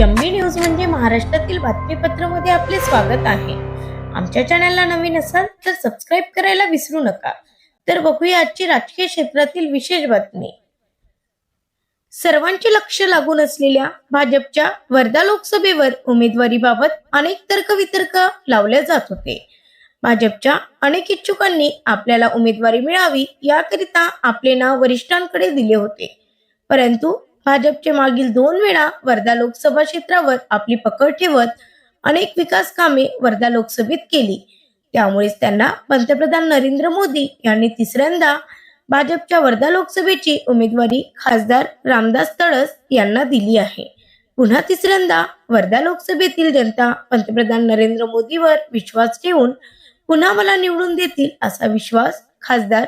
MB news म्हणजे महाराष्ट्रातील बातमीपत्रामध्ये आपले स्वागत आहे. आमच्या चॅनलला नवीन असाल तर सबस्क्राईब करायला विसरू नका. तर बघूया आजची राजकीय क्षेत्रातील विशेष बातमी. सर्वांचे लक्ष लागून असलेल्या भाजपच्या वर्धा लोकसभेवर उमेदवारीबाबत अनेक तर्कवितर्क लावले जात होते. भाजपच्या अनेक इच्छुकांनी आपल्याला उमेदवारी मिळावी याकरिता आपले नाव वरिष्ठांकडे दिले होते. परंतु भाजपचे मागील दोन वेळा वर्धा लोकसभा क्षेत्रावर आपली पकड ठेवत अनेक विकास कामे वर्धा लोकसभेत केली. त्यामुळेच त्यांना पंतप्रधान नरेंद्र मोदी यांनी तिसऱ्यांदा भाजपच्या वर्धा लोकसभेची उमेदवारी खासदार रामदास तळस यांना दिली आहे. पुन्हा तिसऱ्यांदा वर्धा लोकसभेतील जनता पंतप्रधान नरेंद्र मोदीवर विश्वास ठेवून पुन्हा मला निवडून देतील असा विश्वास खासदार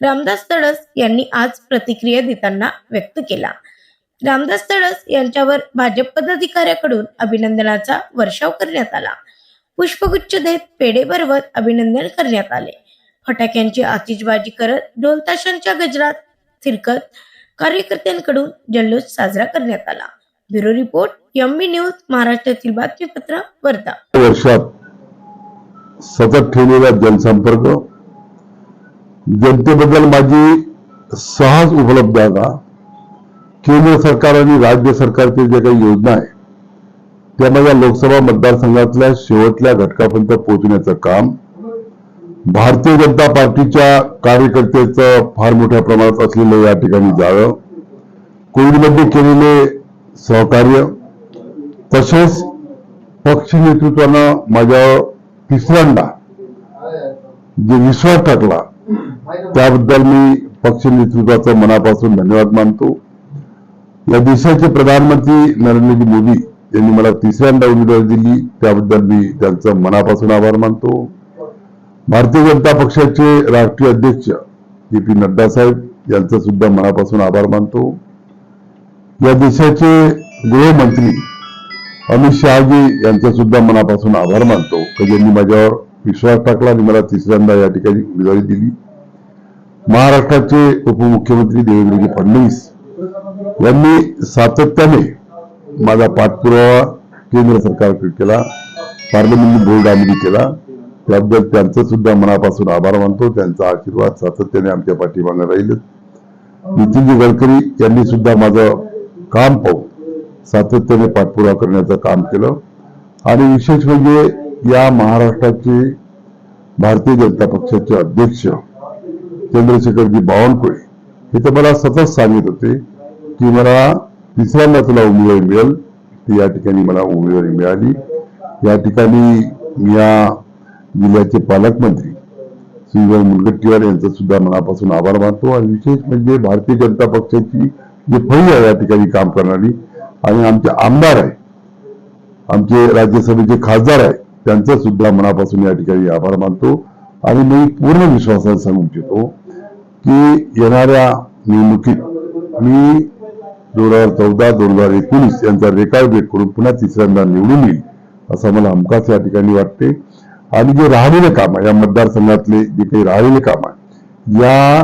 रामदास तळस यांनी आज प्रतिक्रिया देताना व्यक्त केला. रामदास तळस यांच्यावर भाजप पदाधिकाऱ्याकडून अभिनंदनाचा वर्षाव करण्यात आला. पुष्पगुच्छ देत पेढे भरवत अभिनंदन करण्यात आले. फटाक्यांची आतिषबाजी करत ढोलताशांच्या गजरात फिरकत कार्यकर्त्यांकडून जल्लोष साजरा करण्यात आला. ब्युरो रिपोर्ट एमबी न्यूज महाराष्ट्रातील बातमीपत्र वर्धा. वर्षात सतत ठेवलेला जनसंपर्क जनतेबद्दल माझी सहज उपलब्धता केंद्र सरकार आणि राज्य सरकारचे जे काही योजना आहे त्या माझ्या लोकसभा मतदारसंघातल्या शेवटल्या घटकापर्यंत पोहोचण्याचं काम भारतीय जनता पार्टीच्या कार्यकर्त्याचं फार मोठ्या प्रमाणात असलेलं या ठिकाणी जाळं कोविडमध्ये केलेले सहकार्य तसेच पक्ष नेतृत्वानं माझ्यावर तिसऱ्यांदा जे विश्वास टाकला त्याबद्दल मी पक्ष नेतृत्वाचं मनापासून धन्यवाद मानतो. या देशाचे प्रधानमंत्री नरेंद्र मोदी यांनी मला तिसऱ्यांदा उमेदवारी दिली. त्याबद्दल मी त्यांचं मनापासून आभार मानतो. भारतीय जनता पक्षाचे राष्ट्रीय अध्यक्ष जे पी नड्डा साहेब यांचं सुद्धा मनापासून आभार मानतो. या देशाचे गृहमंत्री अमित शहाजी यांचा सुद्धा मनापासून आभार मानतो. की ज्यांनी माझ्यावर विश्वास टाकला आणि मला तिसऱ्यांदा या ठिकाणी उमेदवारी दिली. महाराष्ट्राचे उपमुख्यमंत्री देवेंद्रजी फडणवीस यांनी सातत्याने माझा पाठपुरावा केंद्र सरकारकडे केला पार्लमेंटरी बोर्डामध्ये केला. त्याबद्दल त्यांचं सुद्धा मनापासून आभार मानतो. त्यांचा आशीर्वाद सातत्याने आमच्या पाठीमागे राहिले. नितीनजी गडकरी यांनी सुद्धा माझं काम पाहून सातत्याने पाठपुरावा करण्याचं काम केलं. आणि विशेष म्हणजे या महाराष्ट्राचे भारतीय जनता पक्षाचे अध्यक्ष चंद्रशेखरजी बावनकुळे हे तर मला सतत सांगत होते. की मला तिसऱ्यांदा तुला उमेदवारी मिळेल. ती या ठिकाणी मला उमेदवारी मिळाली. या ठिकाणी या जिल्ह्याचे पालकमंत्री श्रीभाई मुनगट्टीवार यांचा सुद्धा मनापासून आभार मानतो. आणि विशेष म्हणजे भारतीय जनता पक्षाची जी फळी आहे या ठिकाणी काम करणारी आणि आमचे आमदार आहे आमचे राज्यसभेचे खासदार आहे त्यांचा सुद्धा मनापासून या ठिकाणी आभार मानतो. आणि मी पूर्ण विश्वासाने सांगू इच्छितो की येणाऱ्या निवडणुकीत मी दोन हजार चौदा दोन हजार एकोणीस यांचा रेकॉर्ड ब्रेक करून पुन्हा तिसऱ्यांदा निवडून येईल असं मला हमखास या ठिकाणी वाटते. आणि जे राहिलेले काम आहे या मतदारसंघातले जे काही राहिलेले काम आहे या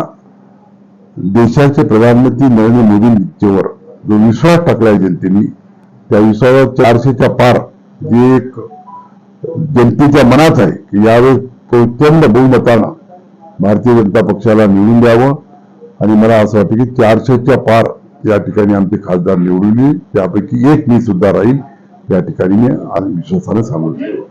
देशाचे प्रधानमंत्री नरेंद्र मोदींच्यावर जो विश्वास टाकलाय जनतेने त्या विश्वासावर चारशेच्या पार जे एक जनतेच्या मनात आहे की यावेळेस प्रचंड बहुमतानं भारतीय जनता पक्षाला निवडून द्यावं. आणि मला असं वाटतं की चारशेच्या पार या ठिकाणी आमचे खासदार निवडून येईल. त्यापैकी एक मी सुद्धा राहील. या ठिकाणी मी आज सांगू शकतो